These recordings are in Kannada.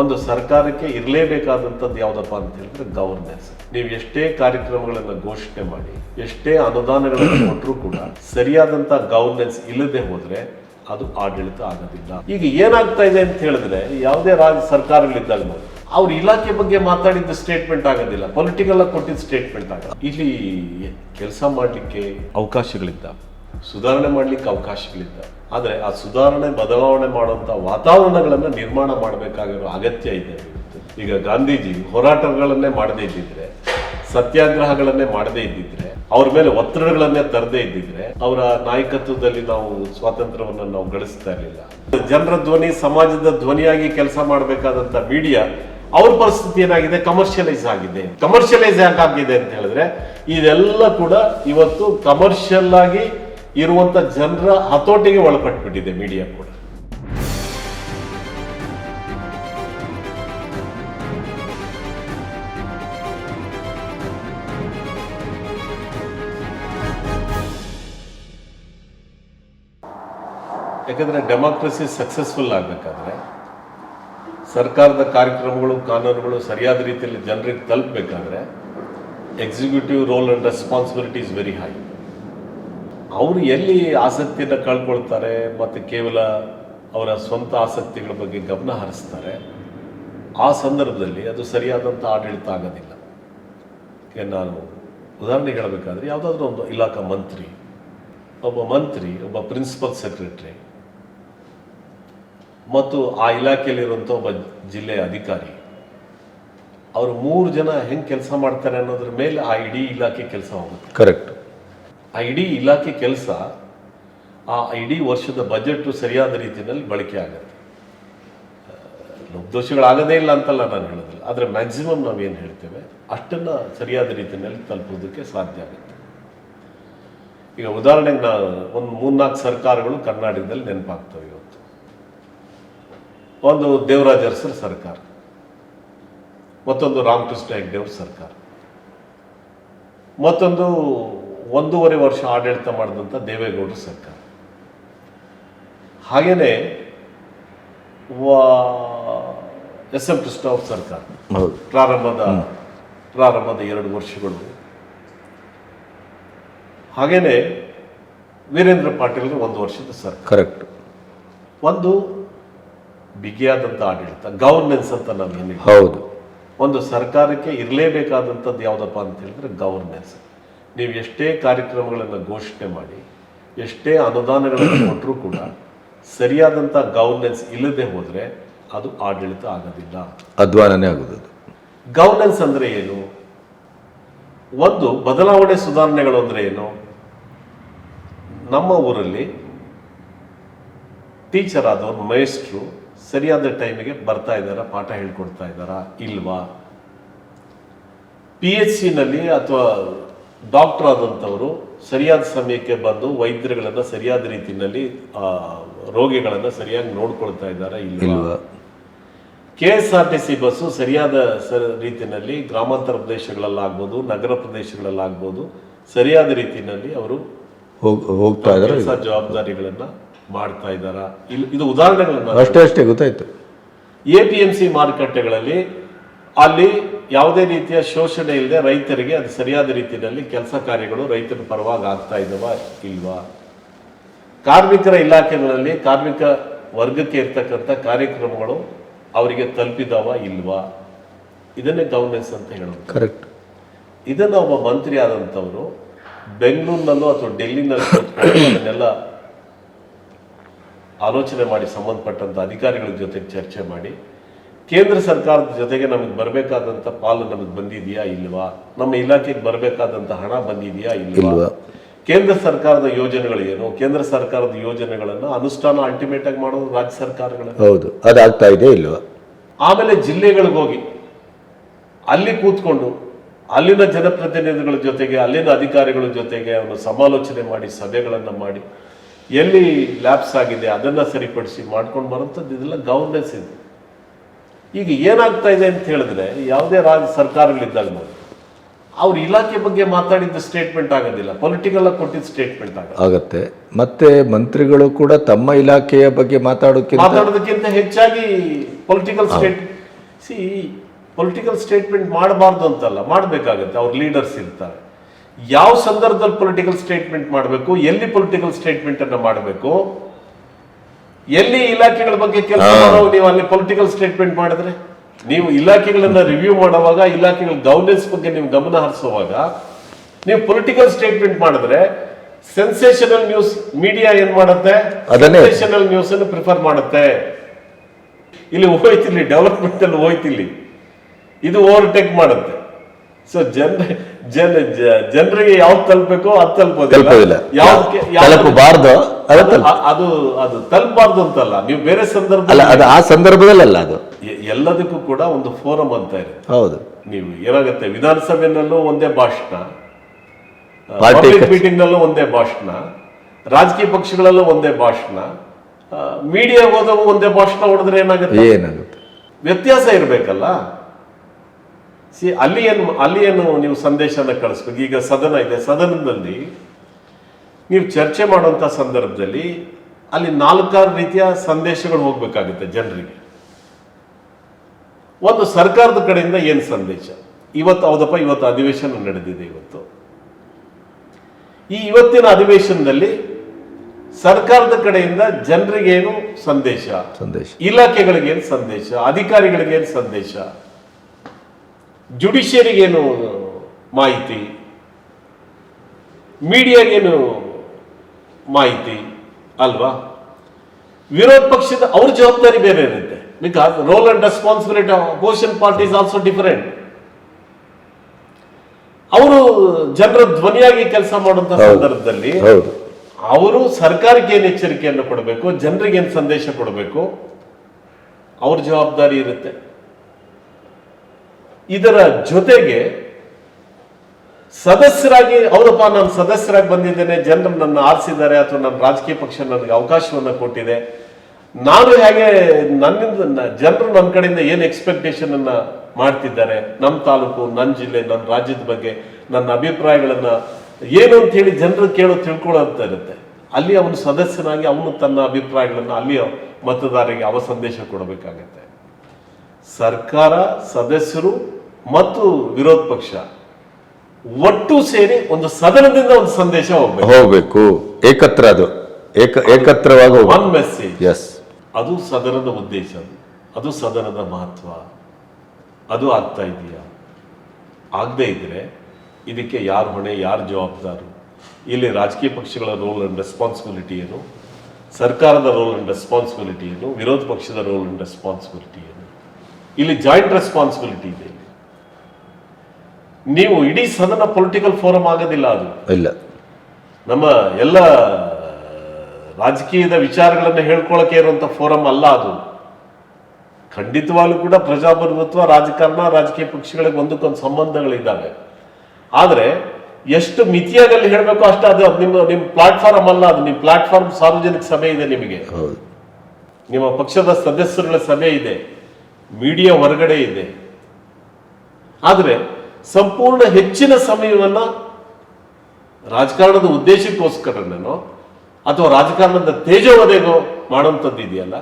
ಒಂದು ಸರ್ಕಾರಕ್ಕೆ ಇರಲೇಬೇಕಾದಂಥದ್ದು ಯಾವುದಪ್ಪ ಅಂತ ಹೇಳಿದ್ರೆ ಗವರ್ನೆನ್ಸ್ ನೀವು ಎಷ್ಟೇ ಕಾರ್ಯಕ್ರಮಗಳನ್ನು ಘೋಷಣೆ ಮಾಡಿ, ಎಷ್ಟೇ ಅನುದಾನಗಳನ್ನು ಕೊಟ್ಟರೂ ಕೂಡ ಸರಿಯಾದಂಥ ಗವರ್ನೆನ್ಸ್ ಇಲ್ಲದೆ ಹೋದರೆ ಅದು ಆಡಳಿತ ಆಗೋದಿಲ್ಲ. ಈಗ ಏನಾಗ್ತಾ ಇದೆ ಅಂತ ಹೇಳಿದ್ರೆ, ಯಾವುದೇ ರಾಜ್ಯ ಸರ್ಕಾರಗಳಿದ್ದಾಗ ನಾವು ಅವ್ರ ಇಲಾಖೆ ಬಗ್ಗೆ ಮಾತಾಡಿದ್ದ ಸ್ಟೇಟ್ಮೆಂಟ್ ಆಗೋದಿಲ್ಲ ಪೊಲಿಟಿಕಲ್ ಆಗಿ ಕೊಟ್ಟಿದ್ದ ಸ್ಟೇಟ್ಮೆಂಟ್ ಆಗ ಇಲ್ಲಿ ಕೆಲಸ ಮಾಡಲಿಕ್ಕೆ ಅವಕಾಶಗಳಿದ್ದ ಸುಧಾರಣೆ ಮಾಡಲಿಕ್ಕೆ ಅವಕಾಶಗಳಿದ್ದ ಆದರೆ ಆ ಸುಧಾರಣೆ, ಬದಲಾವಣೆ ಮಾಡುವಂಥ ವಾತಾವರಣಗಳನ್ನು ನಿರ್ಮಾಣ ಮಾಡಬೇಕಾಗಿರೋ ಅಗತ್ಯ ಇದೆ. ಈಗ ಗಾಂಧೀಜಿ ಹೋರಾಟಗಳನ್ನೇ ಮಾಡದೇ ಇದ್ದಿದ್ರೆ, ಸತ್ಯಾಗ್ರಹಗಳನ್ನೇ ಮಾಡದೇ ಇದ್ದಿದ್ರೆ, ಅವ್ರ ಮೇಲೆ ಒತ್ತಡಗಳನ್ನೇ ತರದೇ ಇದ್ದಿದ್ರೆ, ಅವರ ನಾಯಕತ್ವದಲ್ಲಿ ನಾವು ಸ್ವಾತಂತ್ರ್ಯವನ್ನು ನಾವು ಗಳಿಸ್ತಾ ಇರಲಿಲ್ಲ. ಜನರ ಧ್ವನಿ, ಸಮಾಜದ ಧ್ವನಿಯಾಗಿ ಕೆಲಸ ಮಾಡಬೇಕಾದಂತ ಮೀಡಿಯಾ ಅವ್ರ ಪರಿಸ್ಥಿತಿ ಏನಾಗಿದೆ? ಕಮರ್ಷಿಯಲೈಸ್ ಆಗಿದೆ. ಕಮರ್ಷಿಯಲೈಸ್ ಯಾಕಾಗಿದೆ ಅಂತ ಹೇಳಿದ್ರೆ, ಇದೆಲ್ಲ ಕೂಡ ಇವತ್ತು ಕಮರ್ಷಿಯಲ್ ಆಗಿ ಇರುವಂತ ಜನರ ಹತೋಟಿಗೆ ಒಳಪಟ್ಬಿಟ್ಟಿದೆ ಮೀಡಿಯಾ ಕೂಡ. ಯಾಕಂದ್ರೆ ಡೆಮಾಕ್ರಸಿ ಸಕ್ಸಸ್ಫುಲ್ ಆಗಬೇಕಾದ್ರೆ ಸರ್ಕಾರದ ಕಾರ್ಯಕ್ರಮಗಳು, ಕಾನೂನುಗಳು ಸರಿಯಾದ ರೀತಿಯಲ್ಲಿ ಜನರಿಗೆ ತಲುಪಬೇಕಾದ್ರೆ executive role and responsibility is very high ಅವರು ಎಲ್ಲಿ ಆಸಕ್ತಿಯನ್ನು ಕಳ್ಕೊಳ್ತಾರೆ ಮತ್ತು ಕೇವಲ ಅವರ ಸ್ವಂತ ಆಸಕ್ತಿಗಳ ಬಗ್ಗೆ ಗಮನ ಹರಿಸ್ತಾರೆ, ಆ ಸಂದರ್ಭದಲ್ಲಿ ಅದು ಸರಿಯಾದಂಥ ಆಡಳಿತ ಆಗೋದಿಲ್ಲ. ಈಗ ನಾನು ಉದಾಹರಣೆ ಹೇಳಬೇಕಾದ್ರೆ ಯಾವುದಾದ್ರೂ ಒಂದು ಇಲಾಖಾ ಮಂತ್ರಿ, ಒಬ್ಬ ಮಂತ್ರಿ, ಒಬ್ಬ ಪ್ರಿನ್ಸಿಪಲ್ ಸೆಕ್ರೆಟರಿ, ಮತ್ತು ಆ ಇಲಾಖೆಯಲ್ಲಿರುವಂಥ ಒಬ್ಬ ಜಿಲ್ಲೆಯ ಅಧಿಕಾರಿ, ಅವರು ಮೂರು ಜನ ಹೆಂಗೆ ಕೆಲಸ ಮಾಡ್ತಾರೆ ಅನ್ನೋದ್ರ ಮೇಲೆ ಆ ಇಡೀ ಇಲಾಖೆ ಕೆಲಸ ಹೋಗುತ್ತೆ. ಕರೆಕ್ಟ್ ಆ ಡಿ ಇಲಾಖೆ ಕೆಲಸ ಆ ಇಡೀ ವರ್ಷದ ಬಜೆಟ್ ಸರಿಯಾದ ರೀತಿಯಲ್ಲಿ ಬಳಕೆ ಆಗುತ್ತೆ. ಲೋಪದೋಷಗಳಾಗದೇ ಇಲ್ಲ ಅಂತಲ್ಲ ನಾನು ಹೇಳೋದಿಲ್ಲ. ಆದರೆ ಮ್ಯಾಕ್ಸಿಮಮ್ ನಾವೇನು ಹೇಳ್ತೇವೆ, ಅಷ್ಟನ್ನು ಸರಿಯಾದ ರೀತಿಯಲ್ಲಿ ತಲುಪೋದಕ್ಕೆ ಸಾಧ್ಯ ಆಗುತ್ತೆ. ಈಗ ಉದಾಹರಣೆಗೆ ನಾನು ಒಂದು ಮೂರ್ನಾಲ್ಕು ಸರ್ಕಾರಗಳು ಕರ್ನಾಟಕದಲ್ಲಿ ನೆನಪಾಗ್ತವೆ ಇವತ್ತು. ಒಂದು ದೇವರಾಜ ಅರಸರ ಸರ್ಕಾರ, ಮತ್ತೊಂದು ರಾಮಕೃಷ್ಣ ಹೆಗ್ಡೆ ಅವ್ರ ಸರ್ಕಾರ, ಮತ್ತೊಂದು ಒಂದೂವರೆ ವರ್ಷ ಆಡಳಿತ ಮಾಡಿದಂಥ ದೇವೇಗೌಡರ ಸರ್ಕಾರ. ಹಾಗೆಯೇ ಎಸ್ ಎಂ ಕೃಷ್ಣ ಸರ್ಕಾರ ಪ್ರಾರಂಭದ ಪ್ರಾರಂಭದ ಎರಡು ವರ್ಷಗಳು. ಹಾಗೆಯೇ ವೀರೇಂದ್ರ ಪಾಟೀಲ್ರ ಒಂದು ವರ್ಷದ ಸರ್ಕಾರ. ಕರೆಕ್ಟ್ ಒಂದು ಬಿಗಿಯಾದಂಥ ಆಡಳಿತ ಗವರ್ನೆನ್ಸ್ ಅಂತ ನಾನು ಹೌದು. ಒಂದು ಸರ್ಕಾರಕ್ಕೆ ಇರಲೇಬೇಕಾದಂಥದ್ದು ಯಾವುದಪ್ಪ ಅಂತ ಹೇಳಿದ್ರೆ ಗವರ್ನೆನ್ಸ್ ನೀವು ಎಷ್ಟೇ ಕಾರ್ಯಕ್ರಮಗಳನ್ನು ಘೋಷಣೆ ಮಾಡಿ ಎಷ್ಟೇ ಅನುದಾನಗಳನ್ನು ಕೊಟ್ಟರೂ ಕೂಡ ಸರಿಯಾದಂಥ ಗವರ್ನೆನ್ಸ್ ಇಲ್ಲದೆ ಹೋದರೆ ಅದು ಆಡಳಿತ ಆಗೋದಿಲ್ಲ. ಅಧ್ವಾನನೇ ಆಗೋದು ಗವರ್ನೆನ್ಸ್ ಅಂದ್ರೆ ಏನು? ಒಂದು ಬದಲಾವಣೆ ಸುಧಾರಣೆಗಳು ಅಂದರೆ ಏನು? ನಮ್ಮ ಊರಲ್ಲಿ ಟೀಚರ್ ಆದವ್ರು ಮೇಸ್ಟ್ರು ಸರಿಯಾದ ಟೈಮಿಗೆ ಬರ್ತಾ ಇದ್ದಾರಾ ಪಾಠ ಹೇಳ್ಕೊಡ್ತಾ ಇದ್ದಾರಾ ಇಲ್ವಾ? ಪಿ ಎಚ್ ಸಿನಲ್ಲಿ ಅಥವಾ ಡಾಕ್ಟರ್ ಆದಂಥವರು ಸರಿಯಾದ ಸಮಯಕ್ಕೆ ಬಂದು ವೈದ್ಯರುಗಳನ್ನು ಸರಿಯಾದ ರೀತಿಯಲ್ಲಿ ಆ, ರೋಗಿಗಳನ್ನು ಸರಿಯಾಗಿ ನೋಡ್ಕೊಳ್ತಾ ಇದ್ದಾರೆ ಇಲ್ಲ K S R T C bus ಸರಿಯಾದ ಸ ರೀತಿಯಲ್ಲಿ ಗ್ರಾಮಾಂತರ ಪ್ರದೇಶಗಳಲ್ಲಾಗ್ಬೋದು ನಗರ ಪ್ರದೇಶಗಳಲ್ಲಾಗ್ಬೋದು ಸರಿಯಾದ ರೀತಿಯಲ್ಲಿ ಅವರು ಹೋಗ್ ಹೋಗ್ತಾ ಇದ್ದಾರೆ ಜವಾಬ್ದಾರಿಗಳನ್ನು ಜವಾಬ್ದಾರಿಗಳನ್ನ ಮಾಡ್ತಾ ಇದ್ದಾರಾ? ಇಲ್ಲಿ ಇದು ಉದಾಹರಣೆಗಳನ್ನ ಅಷ್ಟೇ ಅಷ್ಟೇ ಗೊತ್ತಾಯ್ತು. ಎ ಪಿ ಎಂ ಸಿ ಮಾರುಕಟ್ಟೆಗಳಲ್ಲಿ ಅಲ್ಲಿ ಯಾವುದೇ ರೀತಿಯ ಶೋಷಣೆ ಇಲ್ಲದೆ ರೈತರಿಗೆ ಅದು ಸರಿಯಾದ ರೀತಿಯಲ್ಲಿ ಕೆಲಸ ಕಾರ್ಯಗಳು ರೈತರ ಪರವಾಗಿ ಆಗ್ತಾ ಇದ್ದಾವ ಇಲ್ವಾ? ಕಾರ್ಮಿಕರ ಇಲಾಖೆಗಳಲ್ಲಿ ಕಾರ್ಮಿಕ ವರ್ಗಕ್ಕೆ ಇರ್ತಕ್ಕಂಥ ಕಾರ್ಯಕ್ರಮಗಳು ಅವರಿಗೆ ತಲುಪಿದವ ಇಲ್ವಾ? ಇದನ್ನೇ ಗವರ್ನೆನ್ಸ್ ಅಂತ ಹೇಳೋದು. ಕರೆಕ್ಟ್ ಇದನ್ನು ಒಬ್ಬ ಮಂತ್ರಿ ಆದಂಥವರು ಬೆಂಗಳೂರಿನಲ್ಲೋ ಅಥವಾ ಡೆಲ್ಲಿನಲ್ಲೂ ಅದನ್ನೆಲ್ಲ ಆಲೋಚನೆ ಮಾಡಿ ಸಂಬಂಧಪಟ್ಟಂಥ ಅಧಿಕಾರಿಗಳ ಜೊತೆ ಚರ್ಚೆ ಮಾಡಿ ಕೇಂದ್ರ ಸರ್ಕಾರದ ಜೊತೆಗೆ ನಮಗೆ ಬರಬೇಕಾದಂತ ಪಾಲು ನಮಗೆ ಬಂದಿದೆಯಾ ಇಲ್ವಾ? ನಮ್ಮ ಇಲಾಖೆಗೆ ಬರಬೇಕಾದಂಥ ಹಣ ಬಂದಿದೆಯಾ ಇಲ್ವಾ? ಕೇಂದ್ರ ಸರ್ಕಾರದ ಯೋಜನೆಗಳು ಏನು? ಕೇಂದ್ರ ಸರ್ಕಾರದ ಯೋಜನೆಗಳನ್ನು ಅನುಷ್ಠಾನ ಅಲ್ಟಿಮೇಟ್ ಆಗಿ ಮಾಡೋದು ರಾಜ್ಯ ಸರ್ಕಾರಗಳು. ಹೌದು. ಅದಾಗ್ತಾ ಇದೆ ಇಲ್ವಾ? ಆಮೇಲೆ ಜಿಲ್ಲೆಗಳಿಗೆ ಹೋಗಿ ಅಲ್ಲಿ ಕೂತ್ಕೊಂಡು ಅಲ್ಲಿನ ಜನಪ್ರತಿನಿಧಿಗಳ ಜೊತೆಗೆ ಅಲ್ಲಿನ ಅಧಿಕಾರಿಗಳ ಜೊತೆಗೆ ಅವನು ಸಮಾಲೋಚನೆ ಮಾಡಿ ಸಭೆಗಳನ್ನು ಮಾಡಿ ಎಲ್ಲಿ ಲ್ಯಾಪ್ಸ್ ಆಗಿದೆ ಅದನ್ನ ಸರಿಪಡಿಸಿ ಮಾಡ್ಕೊಂಡು ಬರೋಂಥದ್ದು ಇದೆಲ್ಲ ಗವರ್ನೆನ್ಸ್ ಇದೆ. ಈಗ ಏನಾಗ್ತಾ ಇದೆ ಅಂತ ಹೇಳಿದ್ರೆ ಯಾವುದೇ ರಾಜ್ಯ ಸರ್ಕಾರಗಳಿದ್ದಾಗ ನೋಡಿ ಅವ್ರ ಇಲಾಖೆ ಬಗ್ಗೆ ಮಾತಾಡಿದ್ದ ಸ್ಟೇಟ್ಮೆಂಟ್ ಆಗೋದಿಲ್ಲ. ಪೊಲಿಟಿಕಲ್ ಆಗಿ ಕೊಟ್ಟಿದ್ದ ಸ್ಟೇಟ್ಮೆಂಟ್ ಆಗುತ್ತೆ. ಮತ್ತೆ ಮಂತ್ರಿಗಳು ಕೂಡ ತಮ್ಮ ಇಲಾಖೆಯ ಬಗ್ಗೆ ಮಾತಾಡೋಕ್ಕಿಂತ ಮಾತಾಡೋದಕ್ಕಿಂತ ಹೆಚ್ಚಾಗಿ ಪೊಲಿಟಿಕಲ್ ಸ್ಟೇಟ್ ಸಿ ಪೊಲಿಟಿಕಲ್ ಸ್ಟೇಟ್ಮೆಂಟ್ ಮಾಡಬಾರ್ದು ಅಂತಲ್ಲ ಮಾಡಬೇಕಾಗತ್ತೆ. ಅವ್ರ ಲೀಡರ್ಸ್ ಇರ್ತಾರೆ. ಯಾವ ಸಂದರ್ಭದಲ್ಲಿ ಪೊಲಿಟಿಕಲ್ ಸ್ಟೇಟ್ಮೆಂಟ್ ಮಾಡಬೇಕು ಎಲ್ಲಿ ಪೊಲಿಟಿಕಲ್ ಸ್ಟೇಟ್ಮೆಂಟ್ ಅನ್ನ ಮಾಡಬೇಕು? ಎಲ್ಲಿ ಇಲಾಖೆಗಳ ಬಗ್ಗೆ ಕೆಲಸ ಮಾಡೋ ನೀವು ಅಲ್ಲಿ ಪೊಲಿಟಿಕಲ್ ಸ್ಟೇಟ್ಮೆಂಟ್ ಮಾಡಿದ್ರೆ? ನೀವು ಇಲಾಖೆಗಳನ್ನ ರಿವ್ಯೂ ಮಾಡುವಾಗ ಇಲಾಖೆಗಳ ಗವರ್ನೆನ್ಸ್ ಬಗ್ಗೆ ನೀವು ಗಮನ ಹರಿಸುವಾಗ ನೀವು ಪೊಲಿಟಿಕಲ್ ಸ್ಟೇಟ್ಮೆಂಟ್ ಮಾಡಿದ್ರೆ ಸೆನ್ಸೇಷನಲ್ ನ್ಯೂಸ್ ಮೀಡಿಯಾ ಏನ್ ಮಾಡುತ್ತೆ. ಸೆನ್ಸೇಷನಲ್ ನ್ಯೂಸ್ ಅನ್ನು ಪ್ರಿಫರ್ ಮಾಡುತ್ತೆ. ಇಲ್ಲಿ ಹೋಯ್ತಿಲ್ಲಿ ಡೆವಲಪ್ಮೆಂಟ್ ಅಲ್ಲಿ ಹೋಯ್ತಿಲ್ಲಿ. ಇದು ಓವರ್ಟೇಕ್ ಮಾಡುತ್ತೆ. ಸೊ ಜನ ಜನ ಜನರಿಗೆ ಯಾವ್ದು ತಲುಪಬೇಕೋ ಅದು ತಲುಪೋದಿಲ್ಲ. ತಲುಪಬಾರ್ದು ಅದು ತಲುಪ. ಅದು- ಅದು ತಲುಪಬಾರ್ದು ಅಂತಲ್ಲ. ನೀವು ಬೇರೆ ಸಂದರ್ಭ ಅಲ್ಲ ಅದು ಆ ಸಂದರ್ಭದಲ್ಲಿ ಅಲ್ಲ ಅದು ಎಲ್ಲದಕ್ಕೂ ಕೂಡ ಒಂದು ಫೋರಂ ಅಂತ ಇದೆ. ಹೌದು. ನೀವು ಏನಾಗುತ್ತೆ ವಿಧಾನಸಭೆನಲ್ಲೂ ಒಂದೇ ಭಾಷಣ Party ಪಬ್ಲಿಕ್ ಕಚ್- ಮೀಟಿಂಗ್ ನಲ್ಲೂ ಒಂದೇ ಭಾಷಣ ರಾಜಕೀಯ ಪಕ್ಷಗಳಲ್ಲೂ ಒಂದೇ ಭಾಷಣ ಮೀಡಿಯಾ ಹೋದವು ಒಂದೇ ಭಾಷಣ ಹೊಡೆದ್ರೆ ಏನಾಗುತ್ತೆ? ಏನಾಗುತ್ತೆ? ವ್ಯತ್ಯಾಸ ಇರಬೇಕಲ್ಲ. ಸಿ ಅಲ್ಲಿ ಏನು ಅಲ್ಲಿ ಏನು ನೀವು ಸಂದೇಶನ ಕಳಿಸ್ಬೇಕು? ಈಗ ಸದನ ಇದೆ. ಸದನದಲ್ಲಿ ನೀವು ಚರ್ಚೆ ಮಾಡುವಂಥ ಸಂದರ್ಭದಲ್ಲಿ ಅಲ್ಲಿ ನಾಲ್ಕಾರು ರೀತಿಯ ಸಂದೇಶಗಳು ಹೋಗಬೇಕಾಗುತ್ತೆ ಜನರಿಗೆ. ಒಂದು ಸರ್ಕಾರದ ಕಡೆಯಿಂದ ಏನು ಸಂದೇಶ? ಇವತ್ತು ಹೌದಪ್ಪ ಇವತ್ತು ಅಧಿವೇಶನ ನಡೆದಿದೆ ಇವತ್ತು. ಈ ಇವತ್ತಿನ ಅಧಿವೇಶನದಲ್ಲಿ ಸರ್ಕಾರದ ಕಡೆಯಿಂದ ಜನರಿಗೇನು ಸಂದೇಶ? ಸಂದೇಶ. ಇಲಾಖೆಗಳಿಗೇನು ಸಂದೇಶ? ಅಧಿಕಾರಿಗಳಿಗೇನು ಸಂದೇಶ? ಜುಡಿಷಿಯರಿಗೇನು ಮಾಹಿತಿ? ಮೀಡಿಯಾಗೇನು ಮಾಹಿತಿ ಅಲ್ವಾ? ವಿರೋಧ ಪಕ್ಷದ ಅವ್ರ ಜವಾಬ್ದಾರಿ ಬೇರೆ ಇರುತ್ತೆ. Because role and responsibility opposition party is also different ಅವರು ಜನರ ಧ್ವನಿಯಾಗಿ ಕೆಲಸ ಮಾಡುವಂತಹ ಸಂದರ್ಭದಲ್ಲಿ ಅವರು ಸರ್ಕಾರಕ್ಕೆ ಏನು ಎಚ್ಚರಿಕೆಯನ್ನು ಕೊಡಬೇಕು? ಜನರಿಗೆ ಏನು ಸಂದೇಶ ಕೊಡಬೇಕು? ಅವ್ರ ಜವಾಬ್ದಾರಿ ಇರುತ್ತೆ. ಇದರ ಜೊತೆಗೆ ಸದಸ್ಯರಾಗಿ, ಹೌದಪ್ಪ, ನಾನು ಸದಸ್ಯರಾಗಿ ಬಂದಿದ್ದೇನೆ, ಜನರು ನನ್ನ ಆರಿಸಿದ್ದಾರೆ ಅಥವಾ ನನ್ನ ರಾಜಕೀಯ ಪಕ್ಷ ನನಗೆ ಅವಕಾಶವನ್ನು ಕೊಟ್ಟಿದೆ. ನಾನು ಹೇಗೆ ನನ್ನಿಂದ ಜನರು ನನ್ನ ಕಡೆಯಿಂದ ಏನು ಎಕ್ಸ್ಪೆಕ್ಟೇಷನ್ ಅನ್ನ ಮಾಡ್ತಿದ್ದಾರೆ? ನಮ್ಮ ತಾಲೂಕು, ನನ್ನ ಜಿಲ್ಲೆ, ನನ್ನ ರಾಜ್ಯದ ಬಗ್ಗೆ, ನನ್ನ ಅಭಿಪ್ರಾಯಗಳನ್ನ ಏನು ಅಂತ ಹೇಳಿ ಜನರು ಕೇಳೋ, ತಿಳ್ಕೊಳ್ಳೋಂತ ಇರುತ್ತೆ. ಅಲ್ಲಿ ಅವನು ಸದಸ್ಯನಾಗಿ ಅವನು ತನ್ನ ಅಭಿಪ್ರಾಯಗಳನ್ನು ಅಲ್ಲಿ ಮತದಾರರಿಗೆ ಅವ ಸಂದೇಶ ಕೊಡಬೇಕಾಗತ್ತೆ. ಸರ್ಕಾರ ಸದಸ್ಯರು ಮತ್ತು ವಿರೋಧ ಪಕ್ಷ ಒಟ್ಟು ಸೇರಿ ಒಂದು ಸದನದಿಂದ ಒಂದು ಸಂದೇಶ ಹೋಗ್ಬೇಕು. ಹೋಗ್ಬೇಕು. ಏಕತ್ರ ಅದು. ಏಕ ಏಕತ್ರವಾಗಿ ಒನ್ ಮೆಸೇಜ್ ಎಸ್ ಅದು ಸದನದ ಉದ್ದೇಶ. ಅದು. ಅದು ಸದನದ ಮಹತ್ವ. ಅದು ಆಗ್ತಾ ಇದೆಯಾ? ಆಗದೆ ಇದ್ರೆ ಇದಕ್ಕೆ ಯಾರು ಹೊಣೆ ಯಾರು ಜವಾಬ್ದಾರು? ಇಲ್ಲಿ ರಾಜಕೀಯ ಪಕ್ಷಗಳ ರೋಲ್ ಅಂಡ್ ರೆಸ್ಪಾನ್ಸಿಬಿಲಿಟಿ ಏನು? ಸರ್ಕಾರದ ರೋಲ್ ಅಂಡ್ ರೆಸ್ಪಾನ್ಸಿಬಿಲಿಟಿ ಏನು? ವಿರೋಧ ಪಕ್ಷದ ರೋಲ್ ಅಂಡ್ ರೆಸ್ಪಾನ್ಸಿಬಿಲಿಟಿ ಏನು? ಇಲ್ಲಿ ಜಾಯಿಂಟ್ ರೆಸ್ಪಾನ್ಸಿಬಿಲಿಟಿ ಇದೆ. ನೀವು ಇಡೀ ಸದನ ಪೊಲಿಟಿಕಲ್ ಫೋರಂ ಆಗೋದಿಲ್ಲ ಅದು. ಇಲ್ಲ. ನಮ್ಮ ಎಲ್ಲ ರಾಜಕೀಯದ ವಿಚಾರಗಳನ್ನು ಹೇಳ್ಕೊಳಕ್ಕೆ ಇರುವಂತ ಫೋರಂ ಅಲ್ಲ ಅದು. ಖಂಡಿತವಾಗ್ಲೂ ಕೂಡ ಪ್ರಜಾಪ್ರಭುತ್ವ ರಾಜಕಾರಣ ರಾಜಕೀಯ ಪಕ್ಷಗಳಿಗೆ ಒಂದಕ್ಕೊಂದು ಸಂಬಂಧಗಳಿದ್ದಾವೆ. ಆದರೆ ಎಷ್ಟು ಮಿತಿಯಾಗಲ್ಲಿ ಹೇಳಬೇಕು ಅಷ್ಟು ಅದು ನಿಮ್ಮ ನಿಮ್ಮ ಪ್ಲಾಟ್ಫಾರ್ಮ್ ಅಲ್ಲ ಅದು. ನಿಮ್ಮ ಪ್ಲಾಟ್ಫಾರ್ಮ್ ಸಾರ್ವಜನಿಕ ಸಭೆ ಇದೆ ನಿಮಗೆ. ನಿಮ್ಮ ಪಕ್ಷದ ಸದಸ್ಯರುಗಳ ಸಭೆ ಇದೆ. ಮೀಡಿಯಾ ಹೊರಗಡೆ ಇದೆ. ಆದರೆ ಸಂಪೂರ್ಣ ಹೆಚ್ಚಿನ ಸಮಯವನ್ನ ರಾಜಕಾರಣದ ಉದ್ದೇಶಕ್ಕೋಸ್ಕರನೇನೋ ಅಥವಾ ರಾಜಕಾರಣದ ತೇಜೋವಧೆಗೋ ಮಾಡುವಂಥದ್ದು ಇದೆಯಲ್ಲ?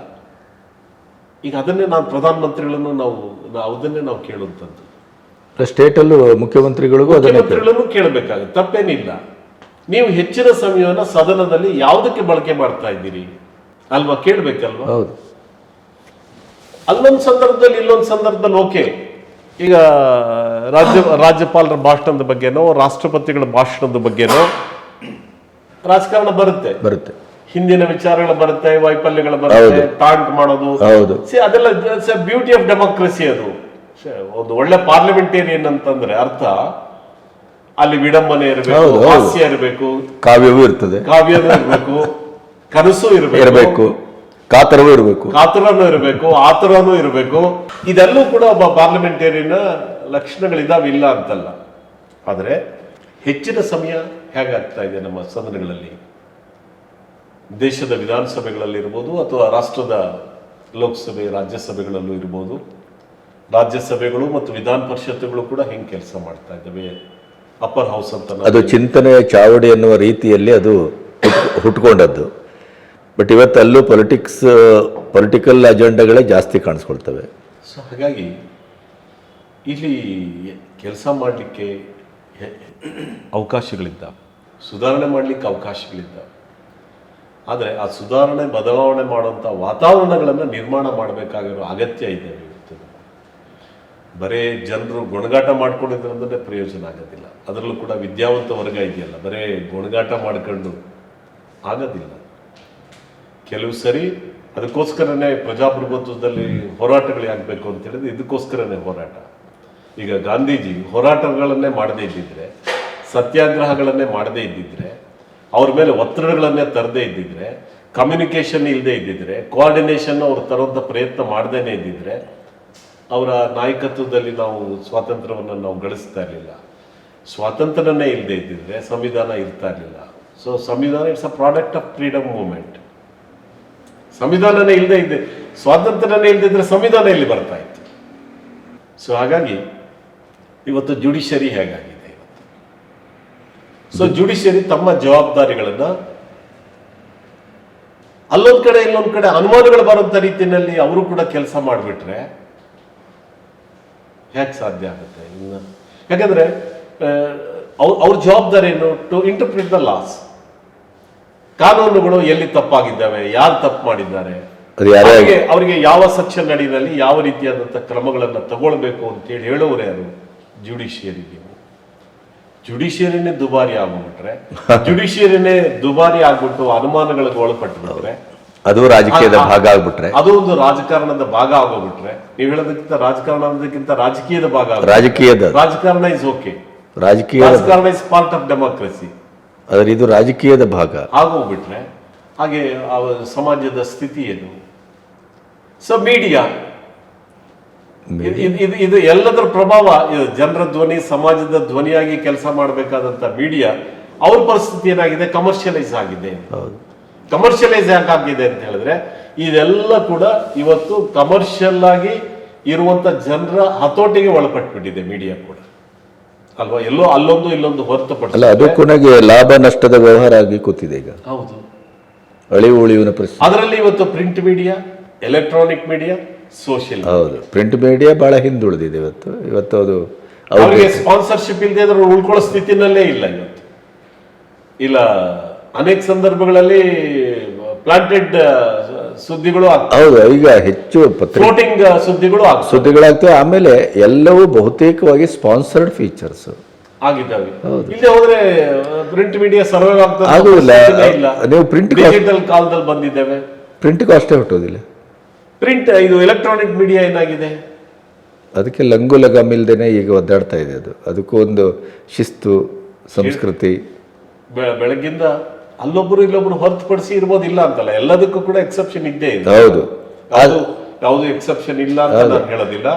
ಈಗ ಅದನ್ನೇ ನಾನು ಪ್ರಧಾನಮಂತ್ರಿಗಳನ್ನು ನಾವು ನಾವು ಅದನ್ನೇ ನಾವು ಕೇಳುವಂಥದ್ದು. ಸ್ಟೇಟಲ್ಲೂ ಮುಖ್ಯಮಂತ್ರಿಗಳಿಗೂ ಮುಖ್ಯಮಂತ್ರಿಗಳನ್ನು ಕೇಳಬೇಕಾಗುತ್ತೆ ತಪ್ಪೇನಿಲ್ಲ. ನೀವು ಹೆಚ್ಚಿನ ಸಮಯವನ್ನು ಸದನದಲ್ಲಿ ಯಾವುದಕ್ಕೆ ಬಳಕೆ ಮಾಡ್ತಾ ಇದ್ದೀರಿ? ಅಲ್ವಾ? ಕೇಳಬೇಕಲ್ವಾ? ಹೌದು. ಅಲ್ಲೊಂದು ಸಂದರ್ಭದಲ್ಲಿ ಇಲ್ಲೊಂದು ಸಂದರ್ಭದಲ್ಲಿ ಓಕೆ. ಈಗ ರಾಜ್ಯ ರಾಜ್ಯಪಾಲರ ಭಾಷಣದ ಬಗ್ಗೆನೋ ರಾಷ್ಟ್ರಪತಿಗಳ ಭಾಷಣದ ಬಗ್ಗೆನೋ ರಾಜಕಾರಣ ಬರುತ್ತೆ. ಬರುತ್ತೆ. ಹಿಂದಿನ ವಿಚಾರಗಳು ಬರುತ್ತೆ ವೈಫಲ್ಯಗಳು ಬರುತ್ತೆ. ಟಾಂಟ್ ಮಾಡೋದು. ಹೌದು. ಅದೆಲ್ಲ ಬ್ಯೂಟಿ ಆಫ್ ಡೆಮೋಕ್ರಸಿ ಅದು. ಒಂದು ಒಳ್ಳೆ ಪಾರ್ಲಿಮೆಂಟೇರಿಯನ್ ಅಂತಂದ್ರೆ ಅರ್ಥ. ಅಲ್ಲಿ ವಿಡಂಬನೆ ಇರಬೇಕು. ಹಾಸ್ಯ ಇರಬೇಕು. ಕಾವ್ಯವೂ ಇರ್ತದೆ. ಕಾವ್ಯವೂ ಇರಬೇಕು ಕನಸು ಇರಬೇಕು. ಇರಬೇಕು. ಕಾತರವೂ ಇರಬೇಕು. ಕಾತರನೂ ಇರಬೇಕು ಆತರನೂ ಇರಬೇಕು. ಇದೆಲ್ಲೂ ಕೂಡ ಒಬ್ಬ ಪಾರ್ಲಿಮೆಂಟೇರಿಯನ್ ಲಕ್ಷಣಗಳಿದಾವೆ ಇಲ್ಲ ಅಂತಲ್ಲ. ಆದರೆ ಹೆಚ್ಚಿನ ಸಮಯ ಹೇಗಾಗ್ತಾ ಇದೆ ನಮ್ಮ ಸದನಗಳಲ್ಲಿ? ದೇಶದ ವಿಧಾನಸಭೆಗಳಲ್ಲಿ ಇರ್ಬೋದು ಅಥವಾ ರಾಷ್ಟ್ರದ ಲೋಕಸಭೆ ರಾಜ್ಯಸಭೆಗಳಲ್ಲೂ ಇರ್ಬೋದು. ರಾಜ್ಯಸಭೆಗಳು ಮತ್ತು ವಿಧಾನ ಪರಿಷತ್ತುಗಳು ಕೂಡ ಹೆಂಗೆ ಕೆಲಸ ಮಾಡ್ತಾ ಇದ್ದಾವೆ? ಅಪ್ಪರ್ ಹೌಸ್ ಅಂತ ಅದು ಚಿಂತನೆಯ ಚಾವಡಿ ಎನ್ನುವ ರೀತಿಯಲ್ಲಿ ಅದು ಹುಟ್- ಹುಟ್ಕೊಂಡದ್ದು. ಬಟ್ ಇವತ್ತು ಅಲ್ಲೂ ಪೊಲಿಟಿಕ್ಸ್ ಪೊಲಿಟಿಕಲ್ ಅಜೆಂಡಗಳೇ ಜಾಸ್ತಿ ಕಾಣಿಸ್ಕೊಳ್ತವೆ. ಸೊ ಹಾಗಾಗಿ ಇಲ್ಲಿ ಕೆಲಸ ಮಾಡಲಿಕ್ಕೆ ಅವಕಾಶಗಳಿದ್ದಾವೆ. ಸುಧಾರಣೆ ಮಾಡಲಿಕ್ಕೆ ಅವಕಾಶಗಳಿದ್ದಾವೆ. ಆದರೆ ಆ ಸುಧಾರಣೆ, ಬದಲಾವಣೆ ಮಾಡುವಂಥ ವಾತಾವರಣಗಳನ್ನು ನಿರ್ಮಾಣ ಮಾಡಬೇಕಾಗಿರೋ ಅಗತ್ಯ ಇದೆ ಇವತ್ತು. ಬರೇ ಜನರು ಗೊಣಗಾಟ ಮಾಡ್ಕೊಂಡಿದ್ರಂದ್ರೆ ಪ್ರಯೋಜನ ಆಗೋದಿಲ್ಲ. ಅದರಲ್ಲೂ ಕೂಡ ವಿದ್ಯಾವಂತ ವರ್ಗ ಇದೆಯಲ್ಲ, ಬರೇ ಗೊಣಗಾಟ ಮಾಡ್ಕೊಂಡು ಆಗೋದಿಲ್ಲ. ಕೆಲವು ಸರಿ ಅದಕ್ಕೋಸ್ಕರನೇ ಪ್ರಜಾಪ್ರಭುತ್ವದಲ್ಲಿ ಹೋರಾಟಗಳು ಆಗಬೇಕು ಅಂತ ಹೇಳಿದ್ರೆ ಇದಕ್ಕೋಸ್ಕರನೇ ಹೋರಾಟ. ಈಗ ಗಾಂಧೀಜಿ ಹೋರಾಟಗಳನ್ನೇ ಮಾಡದೇ ಇದ್ದಿದ್ರೆ, ಸತ್ಯಾಗ್ರಹಗಳನ್ನೇ ಮಾಡದೇ ಇದ್ದಿದ್ರೆ, ಅವ್ರ ಮೇಲೆ ಒತ್ತಡಗಳನ್ನೇ ತರದೇ ಇದ್ದಿದ್ರೆ ಕಮ್ಯುನಿಕೇಷನ್ ಇಲ್ಲದೆ ಇದ್ದಿದ್ರೆ ಕೋಆರ್ಡಿನೇಷನ್ ಅವ್ರು ತರುವಂಥ ಪ್ರಯತ್ನ ಮಾಡದೇನೆ ಇದ್ದಿದ್ರೆ, ಅವರ ನಾಯಕತ್ವದಲ್ಲಿ ನಾವು ಸ್ವಾತಂತ್ರ್ಯವನ್ನು ನಾವು ಗಳಿಸ್ತಾ ಇರಲಿಲ್ಲ. ಸ್ವಾತಂತ್ರ್ಯನೇ ಇಲ್ಲದೆ ಇದ್ದಿದ್ರೆ ಸಂವಿಧಾನ ಇರ್ತಾ ಇರಲಿಲ್ಲ. ಸೊ ಸಂವಿಧಾನ it's a product of freedom movement ಸಂವಿಧಾನನೇ ಇಲ್ಲದೆ ಇದ್ದೆ. ಸ್ವಾತಂತ್ರ್ಯನೇ ಇಲ್ಲದಿದ್ದರೆ ಸಂವಿಧಾನ ಇಲ್ಲಿ ಬರ್ತಾ ಇತ್ತು? ಸೊ ಹಾಗಾಗಿ ಇವತ್ತು ಜುಡಿಷರಿ ಹೇಗಾಗಿದೆ? ಇವತ್ತು ಸೊ ಜುಡಿಷರಿ ತಮ್ಮ ಜವಾಬ್ದಾರಿಗಳನ್ನ ಅಲ್ಲೊಂದು ಕಡೆ, ಇಲ್ಲೊಂದು ಕಡೆ ಅನುಮಾನಗಳು ಬರುವಂತ ರೀತಿಯಲ್ಲಿ ಅವರು ಕೂಡ ಕೆಲಸ ಮಾಡಿಬಿಟ್ರೆ ಹೇಗೆ ಸಾಧ್ಯ ಆಗುತ್ತೆ? ಇನ್ನು ಯಾಕಂದರೆ ಅವ್ರ ಜವಾಬ್ದಾರಿ ಏನು ಟು ಇಂಟರ್ಪ್ರಿಟ್ ದ ಲಾಸ್ ಕಾನೂನುಗಳು ಎಲ್ಲಿ ತಪ್ಪಾಗಿದ್ದಾವೆ ಯಾರು ತಪ್ಪು ಮಾಡಿದ್ದಾರೆ? ಅವರಿಗೆ ಅವರಿಗೆ ಯಾವ ಸೆಕ್ಷನ್ ಅಡಿನಲ್ಲಿ ಯಾವ ರೀತಿಯಾದಂಥ ಕ್ರಮಗಳನ್ನು ತಗೊಳ್ಬೇಕು ಅಂತೇಳಿ ಹೇಳೋರು ಯಾರು? ಜುಡಿಷಿಯರಿಗೆ ಜುಡಿಷಿಯರಿನೇ ದುಬಾರಿ ಆಗ್ಬಿಟ್ರೆ ಜುಡಿಷಿಯರಿನೇ ದುಬಾರಿ ಆಗ್ಬಿಟ್ಟು ಅನುಮಾನಗಳಿಗೆ ಒಳಪಟ್ಟು ಅದು ರಾಜಕೀಯದ ಭಾಗ ಆಗ್ಬಿಟ್ರೆ. ಅದು ಒಂದು ರಾಜಕಾರಣದ ಭಾಗ ಆಗೋಗ್ಬಿಟ್ರೆ ನೀವು ಹೇಳೋದಕ್ಕಿಂತ ರಾಜಕಾರಣ ಅನ್ನೋದಕ್ಕಿಂತ ರಾಜಕೀಯದ ಭಾಗ ರಾಜಕೀಯದ ರಾಜಕಾರಣ ಇಸ್ ಓಕೆ ರಾಜಕೀಯ ರಾಜಕಾರಣ ಇಸ್ ಪಾರ್ಟ್ ಆಫ್ ಡೆಮೋಕ್ರಸಿ ಆದ್ರೆ ಇದು ರಾಜಕೀಯದ ಭಾಗ. ಆಗೋಗ್ಬಿಟ್ರೆ ಹಾಗೆ ಆ ಸಮಾಜದ ಸ್ಥಿತಿ ಏನು? ಸೊ ಮೀಡಿಯಾ ಇದು ಇದು ಎಲ್ಲದರ ಪ್ರಭಾವ ಇದು ಜನರ ಧ್ವನಿ ಸಮಾಜದ ಧ್ವನಿಯಾಗಿ ಕೆಲಸ ಮಾಡಬೇಕಾದಂತ ಮೀಡಿಯಾ ಅವ್ರ ಪರಿಸ್ಥಿತಿ ಏನಾಗಿದೆ? ಕಮರ್ಷಿಯಲೈಸ್ ಆಗಿದೆ. ಕಮರ್ಷಿಯಲೈಸ್ ಯಾಕೆ ಆಗಿದೆ ಅಂತ ಹೇಳಿದ್ರೆ ಇದೆಲ್ಲ ಕೂಡ ಇವತ್ತು ಕಮರ್ಷಿಯಲ್ ಆಗಿ ಇರುವಂತ ಜನರ ಹತೋಟಿಗೆ ಒಳಪಟ್ಬಿಟ್ಟಿದೆ ಮೀಡಿಯಾ ಕೂಡ. ಅಲ್ವಾ? ಎಲ್ಲೋ ಅಲ್ಲೊಂದು ಇಲ್ಲೊಂದು ಅಲ್ಲ ಹೊರತುಪಡಿಸಿ ಅದು ಕೊನೆಗೆ ಲಾಭ ನಷ್ಟದ ವ್ಯವಹಾರ ಆಗಿ ಕೂತಿದೆ ಈಗ. ಹೌದು. ಅಳಿವು ಉಳಿವಿನ ಪರಿಸ್ಥಿತಿ. ಅದರಲ್ಲಿ ಇವತ್ತು print media electronic media social ಹೌದು. ಪ್ರಿಂಟ್ ಮೀಡಿಯಾ ಬಹಳ ಹಿಂದುಳಿದಿದೆ ಇವತ್ತು. ಇವತ್ತು ಅದು ಅವ್ರಿಗೆ ಅವರಿಗೆ ಸ್ಪಾನ್ಸರ್ಶಿಪ್ ಇಲ್ಲದೆ ಅದ್ರ ಉಳ್ಕೊಳ್ಳೋ ಸ್ಥಿತಿನಲ್ಲೇ ಇಲ್ಲ ಇವತ್ತು. ಇಲ್ಲ ಅನೇಕ ಸಂದರ್ಭಗಳಲ್ಲಿ ಪ್ಲಾಂಟೆಡ್ ಸುದ್ದಿಗಳು ಹೌದು ಈಗ ಹೆಚ್ಚು ಫ್ಲೋಟಿಂಗ್ ಸುದ್ದಿಗಳು ಸುದ್ದಿಗಳಾಗ್ತವೆ ಆಮೇಲೆ ಎಲ್ಲವೂ ಬಹುತೇಕವಾಗಿ ಸ್ಪಾನ್ಸರ್ಡ್ ಫೀಚರ್ಸ್ ಆಗಿದ್ದಾವೆ ಹೋದ್ರೆ ಪ್ರಿಂಟ್ ಮೀಡಿಯಾ ಸರ್ವೈವ್ ಆಗ್ತದೆ. ಇಲ್ಲ. ನೀವು print ಡಿಜಿಟಲ್ ಕಾಲದಲ್ಲಿ ಬಂದಿದ್ದೇವೆ. ಪ್ರಿಂಟ್ಗೂ ಅಷ್ಟೇ ಹುಟ್ಟೋದಿಲ್ಲ ಪ್ರಿಂಟ್ ಇದು ಎಲೆಕ್ಟ್ರಾನಿಕ್ ಮೀಡಿಯಾ ಏನಾಗಿದೆ? ಅದಕ್ಕೆ ಲಂಗು ಲಗಾಮ್ ಇಲ್ದೇನೆ ಈಗ ಒದ್ದಾಡ್ತಾ ಇದೆ ಅದು. ಅದಕ್ಕೂ ಒಂದು ಶಿಸ್ತು ಸಂಸ್ಕೃತಿ. ಬೆಳಗ್ಗಿಂದ ಅಲ್ಲೊಬ್ರು ಇಲ್ಲೊಬ್ರು ಹೊರತುಪಡಿಸಿ ಇರ್ಬೋದಿಲ್ಲ ಅಂತಲ್ಲ. ಎಲ್ಲದಕ್ಕೂ ಕೂಡ ಎಕ್ಸೆಪ್ಷನ್ ಇದ್ದೇ ಇದೆ. ಹೌದು. ಯಾವುದು ಯಾವುದು ಎಕ್ಸೆಪ್ಷನ್ ಇಲ್ಲ ಅಂತ ನಾನು ಹೇಳೋದಿಲ್ಲ.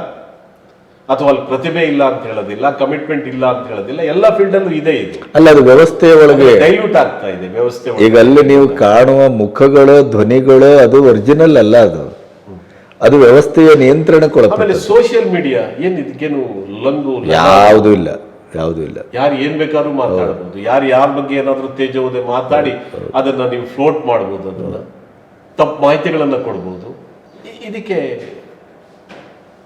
ಅಥವಾ ಅಲ್ಲಿ ಪ್ರತಿಭೆ ಇಲ್ಲ ಅಂತ ಹೇಳೋದಿಲ್ಲ ಕಮಿಟ್ಮೆಂಟ್ ಇಲ್ಲ ಅಂತ ಹೇಳೋದಿಲ್ಲ. ಎಲ್ಲ ಫೀಲ್ಡ್ ಅಲ್ಲೂ ಇದೆ ಇದು. ಅಲ್ಲ ಅದು ವ್ಯವಸ್ಥೆ ಒಳಗೆ ಡೈಲ್ಯೂಟ್ ಆಗ್ತಾ ಇದೆ ವ್ಯವಸ್ಥೆ ಒಳಗೆ. ಈಗ ಅಲ್ಲಿ ನೀವು ಕಾಣುವ ಮುಖಗಳು ಧ್ವನಿಗಳು ಅದು ಒರಿಜಿನಲ್ ಅಲ್ಲ ಅದು. ಅದು ವ್ಯವಸ್ಥೆಯ ನಿಯಂತ್ರಣಕ್ಕೊಳಪಟ್ಟ ಆಮೇಲೆ ಸೋಷಿಯಲ್ ಮೀಡಿಯಾ ಏನ್ ಇದಕ್ಕೇನು ಲಂಗು ಯಾವುದೂ ಇಲ್ಲ. ಯಾವುದೂ ಇಲ್ಲ. ಯಾರು ಏನ್ ಬೇಕಾದ್ರೂ ಮಾತಾಡಬಹುದು. ಯಾರು ಯಾರ ಬಗ್ಗೆ ಏನಾದರೂ ತೇಜೋದೆ ಮಾತಾಡಿ ಅದನ್ನ ನೀವು ಫ್ಲೋಟ್ ಮಾಡಬಹುದು ಅದನ್ನ. ತಪ್ಪು ಮಾಹಿತಿಗಳನ್ನ ಕೊಡ್ಬೋದು. ಇದಕ್ಕೆ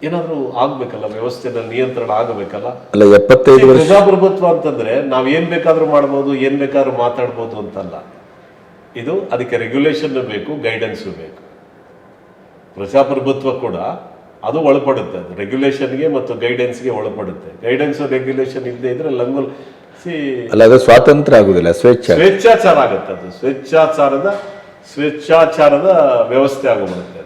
ಏನಾದರೂ ಆಗ್ಬೇಕಲ್ಲ ವ್ಯವಸ್ಥೆನಲ್ಲಿ ನಿಯಂತ್ರಣ ಆಗಬೇಕಲ್ಲ? ಅಲ್ಲ ಎಪ್ಪತ್ತೈದು ವರ್ಷ ಪ್ರಜಾಪ್ರಭುತ್ವ ಅಂತಂದ್ರೆ ನಾವ್ ಏನ್ ಬೇಕಾದ್ರೂ ಮಾಡ್ಬೋದು ಏನ್ ಬೇಕಾದ್ರೂ ಮಾತಾಡ್ಬೋದು ಅಂತಲ್ಲ. ಇದು ಅದಕ್ಕೆ ರೆಗ್ಯುಲೇಷನ್ ಬೇಕು ಗೈಡೆನ್ಸ್ ಬೇಕು. ಪ್ರಜಾಪ್ರಭುತ್ವ ಕೂಡ ಅದು ಒಳಪಡುತ್ತೆ ಅದು ರೆಗ್ಯುಲೇಷನ್ಗೆ ಮತ್ತು ಗೈಡೆನ್ಸ್ಗೆ ಒಳಪಡುತ್ತೆ. ಗೈಡೆನ್ಸ್ ರೆಗ್ಯುಲೇಷನ್ ಇಲ್ಲದೆ ಇದ್ರೆ ಲಂಗೋಲ್ ಸಿ ಅಲ್ಲ ಅದು ಸ್ವಾತಂತ್ರ್ಯ ಆಗುದಿಲ್ಲ ಸ್ವೇಚ್ಛ ಸ್ವೇಚ್ಛಾಚಾರ ಆಗುತ್ತೆ ಅದು. ಸ್ವೇಚ್ಛಾಚಾರದ ಸ್ವೇಚ್ಛಾಚಾರದ ವ್ಯವಸ್ಥೆ ಆಗೋಗ್ಬಿಡುತ್ತೆ.